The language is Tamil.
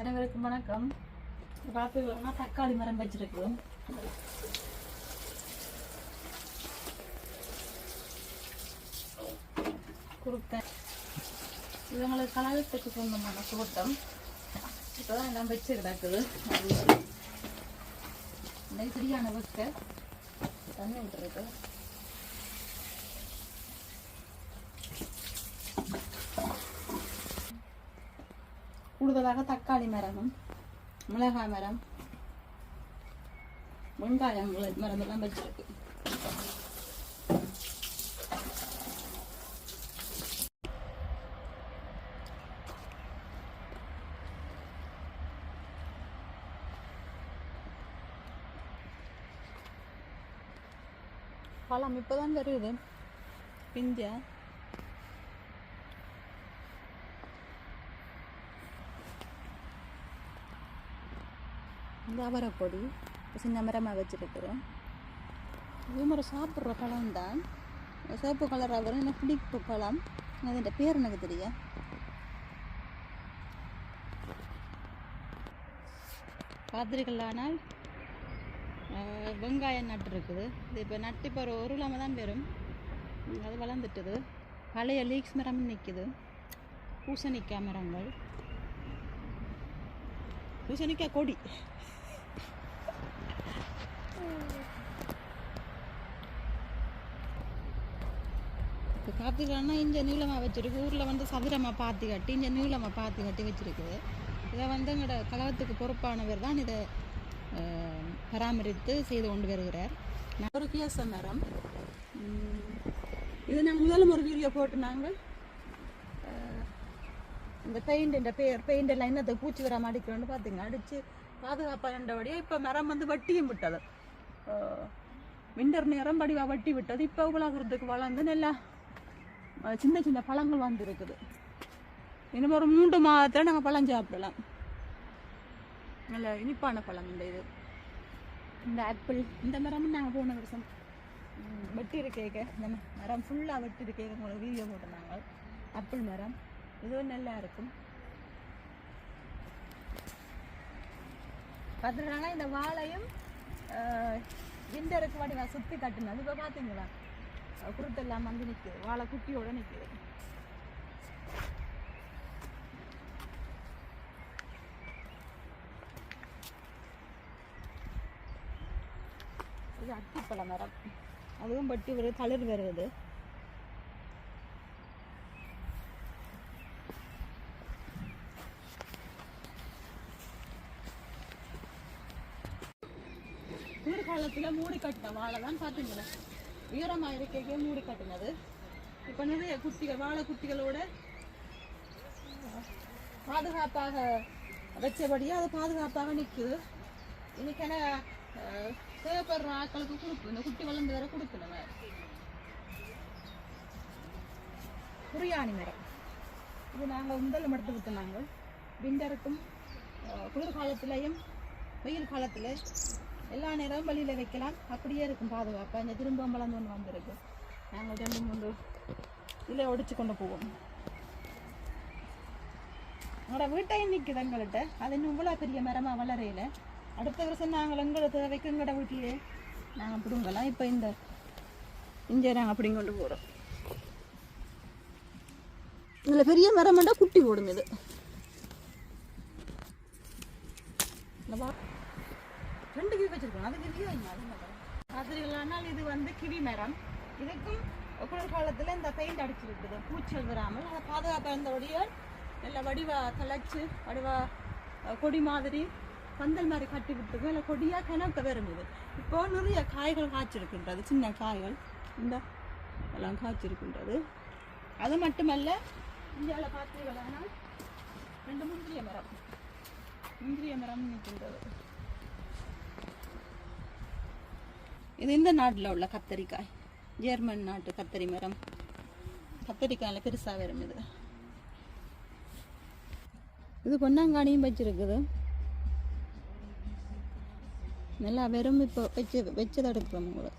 அனைவருக்கும் வணக்கம். பார்த்தீங்கன்னா தக்காளி மரம் வச்சிருக்கோம் கொடுத்தேன். இவங்களுக்கு கலகத்துக்கு சொந்தமான தோட்டம். இப்போதான் எல்லாம் வச்சு கிடக்குது. இன்னைக்கு சரியான வைக்க தண்ணி விட்டுருக்கு கூடுதலாக தக்காளி மரமும் மிளகாய் மரம் வெங்காயம் மரம் எல்லாம் வச்சிருக்கு பழம் இப்போதான் வருது பிஞ்சா இந்த அவரைப்பொடி சின்ன மரமாக வச்சுருக்குறோம். இது மாதிரி சாப்பிட்ற பழம் தான். சிவப்பு கலர் வரும். எனக்கு பிடிப்பு பழம். அதோட பேர் எனக்கு தெரியும் பார்த்துருக்கலானால் வெங்காயம் நட்டு இருக்குது. இது இப்போ நட்டு இப்போ ஒரு ஒரு தான் வரும் அது வளர்ந்துட்டுது. பழைய லீக்ஸ் மரம் நிற்குது பூசணிக்காய் மரங்கள். பூசணிக்காய் கொடி. இப்போ பார்த்துக்கலாம்னா இங்கே நீளமாக வச்சுருக்கு. ஊரில் வந்து சதுரமாக பாத்தி கட்டி இங்கே நீளமாக பாத்தி கட்டி வச்சுருக்குது இதை வந்து எங்களோட கழகத்துக்கு பொறுப்பானவர் தான் இதை பராமரித்து செய்து கொண்டு வருகிறார். ஒரு கேச மரம். இது நாங்கள் முதல்ல ஒரு வீடியோ போட்டு நாங்கள் இந்த பெயிண்ட் இந்த பேர் பெயிண்ட் எல்லாம் என்னத்தை பூச்சி வராம அடிக்கிறோன்னு பார்த்தீங்க அடித்து பாதுகாப்பாக இருந்தபடியே இப்போ மரம் வந்து வட்டியும் விட்டது. விண்டர் நேரம் படிவா வட்டி விட்டது இப்போ உலகிறதுக்கு வளர்ந்து நல்லா சின்ன சின்ன பழங்கள் வந்துருக்குது இன்னும் ஒரு மூன்று மாதத்தில் நாங்கள் பழம் சாப்பிடலாம் நல்ல இனிப்பான பழம் இந்த இது இந்த ஆப்பிள் இந்த மரமும் நாங்கள் போன வருஷம் வெட்டி இருக்கேக்க இந்த மரம் ஃபுல்லாக வெட்டி இருக்கேக்க உங்களுக்கு வீடியோ போட்டிருந்தாங்க ஆப்பிள் மரம் இதுவும் நல்லா இருக்கும் பார்த்துருக்காங்க இந்த வாழையும் விண்டருக்கு வாடி நான் சுற்றி கட்டினது இப்போ பார்த்தீங்களா குருத்தெல்லாம் வந்து நிற்குது வாழை குட்டியோடு நிற்குது இது அத்திப்பழ மரம். அதுவும் பட்டி ஒரு தளிர் வருது. குளிர்காலத்தில் மூடி கட்டின வாழை தான் பார்த்தீங்கன்னா உயரமாக இருக்கே மூடி கட்டினது. இப்போ நிறைய குட்டிகள் வாழை குட்டிகளோட பாதுகாப்பாக வச்சபடியே அது பாதுகாப்பாக நிற்குது இன்னைக்கு அஹ், தேவைப்படுற ஆட்களுக்கு கொடுக்கும் இந்த குட்டி வளர்ந்து வர கொடுக்கணுங்க குரியாணி மரம். இது நாங்கள் முதல்ல விட்டு நாங்கள் விண்டருக்கும் அஹ், குளிர்காலத்திலையும் வெயில் காலத்தில் எல்லா நேரமும் வெளியில் வைக்கலாம். அப்படியே இருக்கும் பாதுகாப்பாக இந்த திரும்ப ஒன்று வந்திருக்கு நாங்கள் ரெண்டு மூணு இதில் ஒடிச்சு கொண்டு போவோம். எங்களோட வீட்டையும் நிற்குது எங்கள்கிட்ட அது இன்னும் இவ்வளோ பெரிய மரமாக வளரையில் அடுத்த வருஷம் நாங்கள் எங்களை தேவைக்கு எங்களோட வீட்டிலேயே நாங்கள் பிடுங்கலாம். இப்போ இந்த இங்கே நாங்கள் அப்படி கொண்டு போகிறோம் இதில் பெரிய மரம் மட்டும் குட்டி போடும் இது. இந்த ரெண்டு கிவி வச்சிருக்கோம். அது கிவி பார்த்துருக்கலாம்னால் இது வந்து கிவி மரம். இதுக்கும் குளிர்காலத்தில் இந்த பெயிண்ட் அடிச்சிருக்குது. பூச்சல் வராமல் அதை பாதுகாப்பாக இருந்தபடிய நல்ல வடிவா தலைச்சு வடிவா கொடி மாதிரி பந்தல் மாதிரி கட்டி விட்டுருக்கோம். இல்லை கொடியாக கிணக்க வரும் இது இப்போ நிறைய காய்கள் காய்ச்சிருக்கின்றது. சின்ன காய்கள். இந்த எல்லாம் காய்ச்சிருக்கின்றது. அது மட்டுமல்ல இந்தியாவில் பார்த்தீர்களானால் ரெண்டு முந்திரிய மரம். முந்திரிய மரம் நிற்கின்றது இது இந்த நாட்டில் உள்ள கத்தரிக்காய். ஜெர்மன் நாட்டு கத்தரி மரம். கத்தரிக்காயில் பெருசாக வரும் இது. இது பொன்னாங்கானியும் வச்சுருக்குது. நல்லா வெறும் இப்போ வச்சு வச்சதை எடுக்கிறோம் உங்களுக்கு.